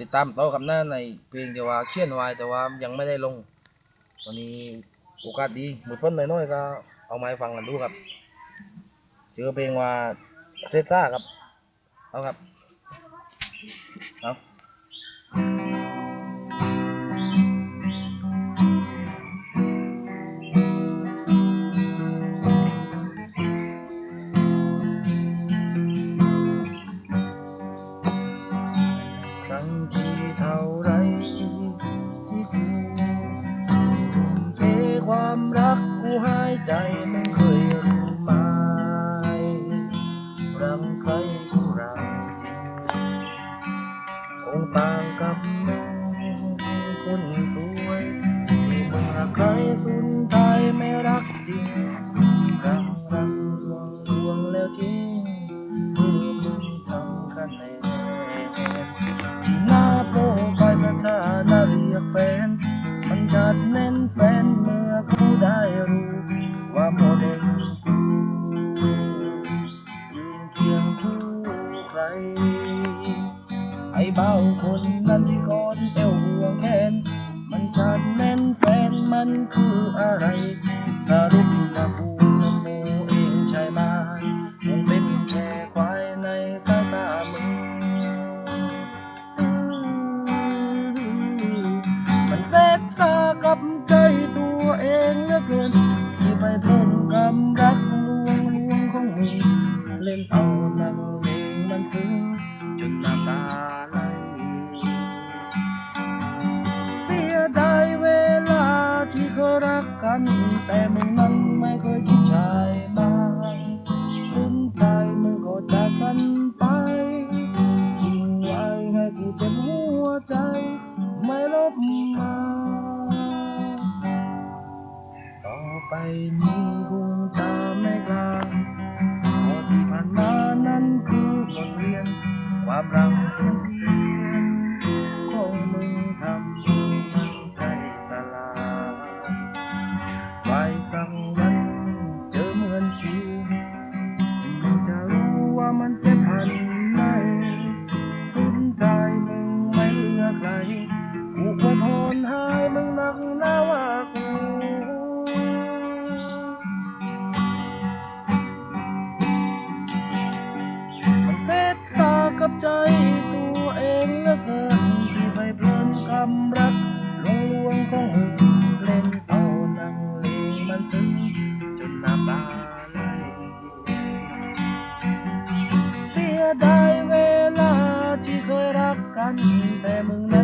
ติดตามต่อกับหน้าในเพลงที่ว่าเขียนไว้แต่ว่ายังไม่ได้ลง วันนี้โอกาสดีหมดฝนหน่อยๆก็เอามาให้ฟังกันดูครับเจอเพลงว่าเซซ่าครับเอาครับเอา ใจไม่เคยรู้ไหมรังใครกูรักจริงคงต่างกับมึงคนสวยที่มึงรักใครสุดท้ายไม่รักจริงรักรักลวงลวงแล้วทิ้งเพื่อมึงทำคะแนนหน้าโปรไฟล์สถานะเรียกแฟนมันจัดแน่นแฟน ไอ้เบ้าคนนั้นที่กอดเอวห่วงแขนมันจัดแน่นแฟนมันคืออะไร สรุปนะกูนะโมเองใช่ไหมคงเป็นแค่ควายในสายตามึงมันเฟกซากับใจตัวเองเหลือเกินที่ไปเพิ่มกำรักลวงลวงของมึงเล่นเอานังเลงมันซึ้งจนน้ำตา แต่มึงนั้นไม่เคยคิดใจมาสุดท้ายมึงก็จากกันไปทิ้งไว้ให้กูเจ็บหัวใจ ไม่ลบมา ต่อไปนี้ รักลงลวงของมึงเล่นเอานังเลงมันซึ้งจนน้ำตาไหลเสียดายเวลาที่เคยรักกันแต่มึงนั้น